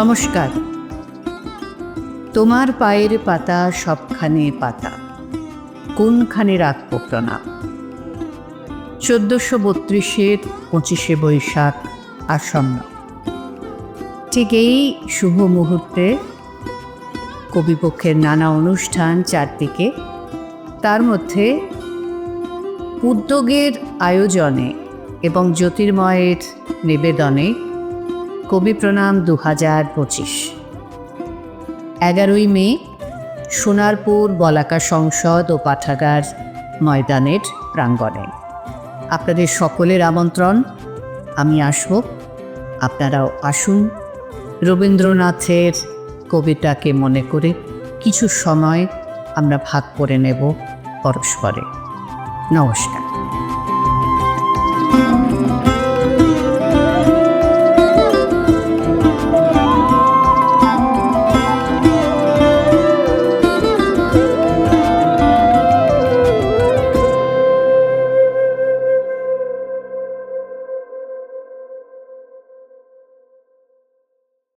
নমস্কার। তোমার পায়ের পাতা সবখানে পাতা, কোনখানে রাখব প্রণাম? চোদ্দোশো বত্রিশের পঁচিশে বৈশাখ আসন্ন। ঠিক এই শুভ মুহূর্তে কবিপক্ষের নানা অনুষ্ঠান চারদিকে, তার মধ্যে উদ্যোগের আয়োজনে এবং জ্যোতির্ময়ের নিবেদনে কবি প্রণাম দু হাজার পঁচিশ। এগারোই মে, সোনারপুর বলাকা সংসদ ও পাঠাগার ময়দানের প্রাঙ্গণে। আপনাদের সকলের আমন্ত্রণ। আমি আসব আপনারাও আসুন। রবীন্দ্রনাথের কবিতাকে মনে করে কিছু সময় আমরা ভাগ করে নেব পরস্পরে। নমস্কার।